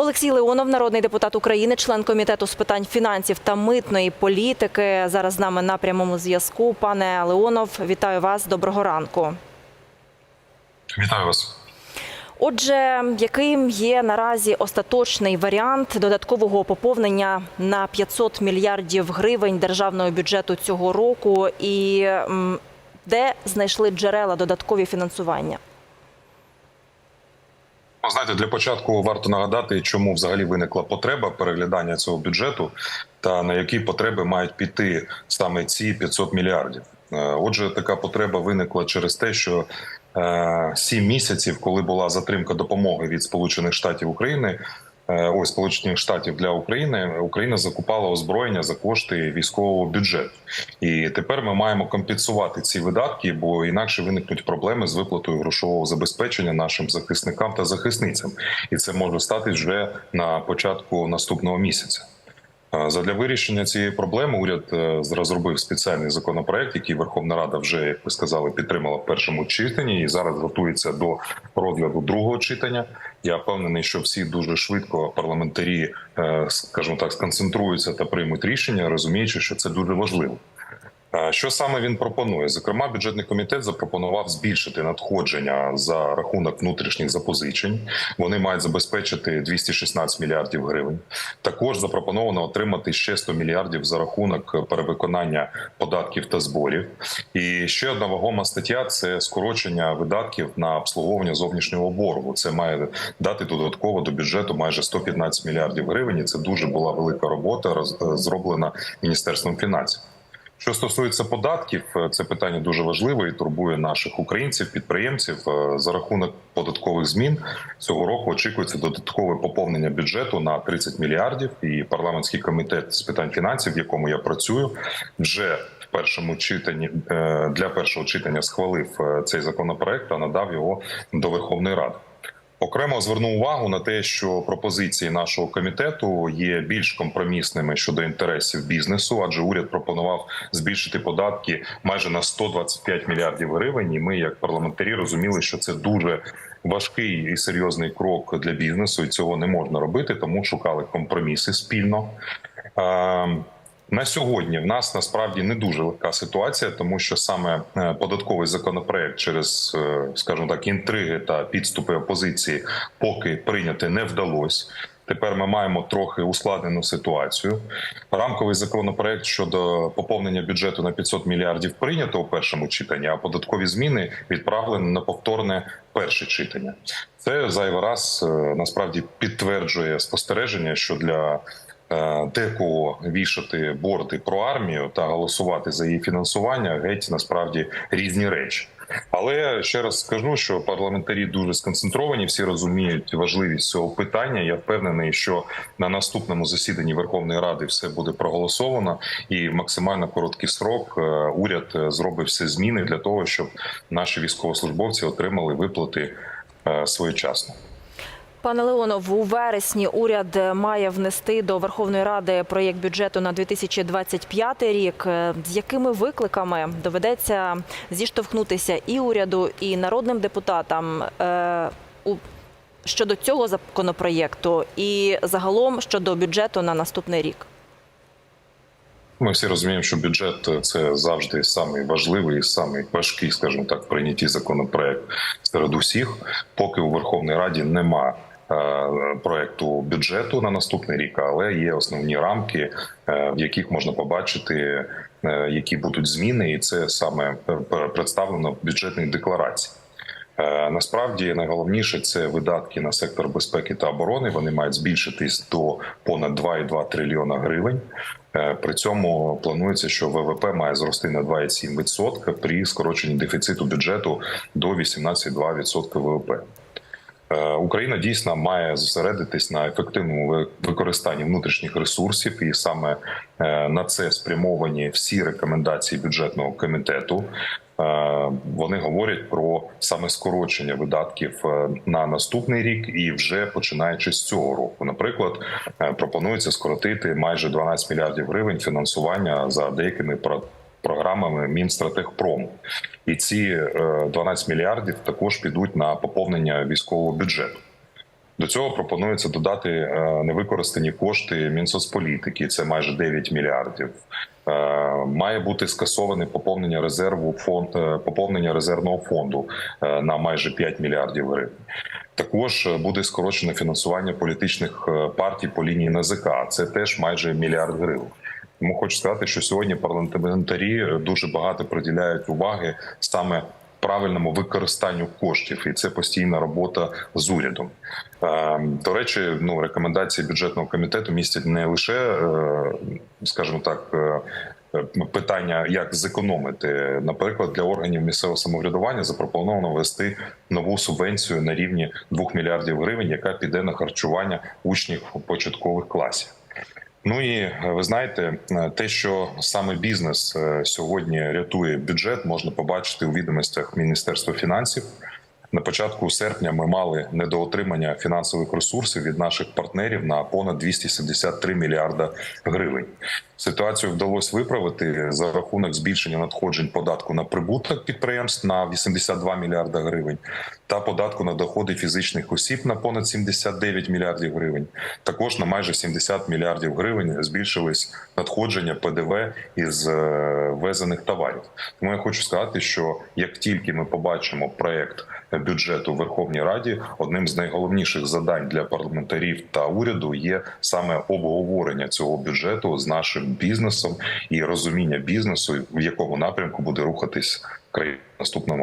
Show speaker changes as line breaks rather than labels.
Олексій Леонов, народний депутат України, член комітету з питань фінансів та митної політики. Зараз з нами на прямому зв'язку. Пане Леонов, вітаю вас. Доброго ранку.
Вітаю вас.
Отже, яким є наразі остаточний варіант додаткового поповнення на 500 мільярдів гривень державного бюджету цього року, і де знайшли джерела додаткові фінансування?
Ну, Знаєте, для початку варто нагадати, чому взагалі виникла потреба переглядання цього бюджету та на які потреби мають піти саме ці 500 мільярдів. Е, Отже, така потреба виникла через те, що е, сім місяців, коли була затримка допомоги від Сполучених Штатів України. Е, Ось Сполучених Штатів для України. Україна закупала озброєння за кошти військового бюджету, і тепер ми маємо компенсувати ці видатки, бо інакше виникнуть проблеми з виплатою грошового забезпечення нашим захисникам та захисницям, і це може стати вже на початку наступного місяця. Задля вирішення цієї проблеми уряд е, розробив спеціальний законопроект, який Верховна Рада вже, як ви сказали, підтримала в першому читанні, і зараз готується до розгляду другого читання. Я впевнений, що всі дуже швидко парламентарі, е, скажімо так, сконцентруються та приймуть рішення, розуміючи, що це дуже важливо. Е, Що саме він пропонує? Зокрема, бюджетний комітет запропонував збільшити надходження за рахунок внутрішніх запозичень. Вони мають забезпечити 216 мільярдів гривень. Також запропоновано отримати ще 100 мільярдів за рахунок перевиконання податків та зборів. І ще одна вагома стаття це скорочення видатків на обслуговування зовнішнього боргу. Це має дати додатково до бюджету майже 115 мільярдів гривень. І це дуже була велика робота, роз- зроблена міністерством фінансів. Що стосується податків, е, це питання дуже важливе і турбує наших українців, підприємців. Е, За рахунок податкових змін цього року очікується додаткове поповнення бюджету на 30 мільярдів. І парламентський комітет з питань фінансів, в якому я працюю, вже в першому читанні е, для першого читання схвалив цей законопроект та надав його до Верховної Ради. Окремо звернув увагу на те, що пропозиції нашого комітету є більш компромісними щодо інтересів бізнесу, адже уряд пропонував збільшити податки майже на 125 мільярдів гривень. І ми, як парламентарі, розуміли, що це дуже важкий і серйозний крок для бізнесу, і цього не можна робити, тому шукали компроміси спільно. На сьогодні в нас насправді не дуже легка ситуація, тому що саме е, податковий законопроект через, е, скажімо так, інтриги та підступи опозиції поки прийняти не вдалося. Тепер ми маємо трохи ускладнену ситуацію. Рамковий законопроект щодо поповнення бюджету на 500 мільярдів прийнято у першому читанні, а податкові зміни відправлені на повторне перше читання. Це зайвий раз е, насправді підтверджує спостереження, що для декого вішати борти про армію та голосувати за її фінансування геть насправді різні речі. Але ще раз скажу, що парламентарі дуже сконцентровані, всі розуміють важливість цього питання. Я впевнений, що на наступному засіданні Верховної Ради все буде проголосовано, і в максимально короткий срок е, уряд е, зробить всі зміни для того, щоб наші військовослужбовці отримали виплати е, своєчасно.
Пане Леонов, у вересні уряд має внести до Верховної Ради проєкт бюджету на 2025 рік. З якими викликами доведеться зіштовхнутися і уряду, і народним депутатам е, щодо цього законопроєкту, і загалом щодо бюджету на наступний рік?
Ми всі розуміємо, що бюджет це завжди самий важливий і самий важкий, скажімо так, прийнятті законопроект серед усіх, поки у Верховній Раді нема е, проекту бюджету на наступний рік, але є основні рамки, е, в яких можна побачити, е, які будуть зміни, і це саме е, представлено в бюджетній декларації. Е, Насправді найголовніше це видатки на сектор безпеки та оборони. Вони мають збільшитись до понад 2,2 трильйона гривень. Е, При цьому планується, що ВВП має зрости на 2,7% при скороченні дефіциту бюджету до 18,2% ВВП. Е, Україна дійсно має зосередитись на ефективному ви- використанні внутрішніх ресурсів, і саме е, на це спрямовані всі рекомендації бюджетного комітету. Е, Вони говорять про саме скорочення видатків на наступний рік і вже починаючи з цього року. Наприклад, пропонується скоротити майже 12 мільярдів гривень фінансування за деякими програмами Мінстратегпрому. І ці е, 12 мільярдів також підуть на поповнення військового бюджету. До цього пропонується додати е, невикористані кошти Мінсоцполітики, це майже 9 мільярдів. Е, Має бути скасоване поповнення резерву фонд е, поповнення резервного фонду е, на майже 5 мільярдів гривень. Також е, буде скорочено фінансування політичних е, партій по лінії НАЗК. Це теж майже мільярд гривень. Тому хочу сказати, що сьогодні парламентарі дуже багато приділяють уваги саме правильному використанню коштів, і це постійна робота з урядом. Е, До речі, ну рекомендації бюджетного комітету містять не лише, е, скажімо так. е, е, Питання, як зекономити, наприклад, для органів місцевого самоврядування запропоновано ввести нову субвенцію на рівні 2 мільярдів гривень, яка піде на харчування учнів початкових класів. Ну і е, ви знаєте, е, те, що саме бізнес е, сьогодні рятує бюджет, можна побачити у відомостях Міністерства фінансів. На початку серпня ми мали недоотримання фінансових ресурсів від наших партнерів на понад 273 мільярда гривень. Ситуацію вдалося виправити за рахунок збільшення надходжень податку на прибуток підприємств на 82 мільярда гривень та податку на доходи фізичних осіб на понад 79 мільярдів гривень. Також на майже 70 мільярдів гривень збільшились надходження ПДВ із е, ввезених товарів. Тому я хочу сказати, що як тільки ми побачимо проект бюджету в Верховній Раді, одним з найголовніших задань для парламентарів та уряду є саме обговорення цього бюджету з нашим бізнесом і розуміння бізнесу, в якому напрямку буде рухатись країна наступному.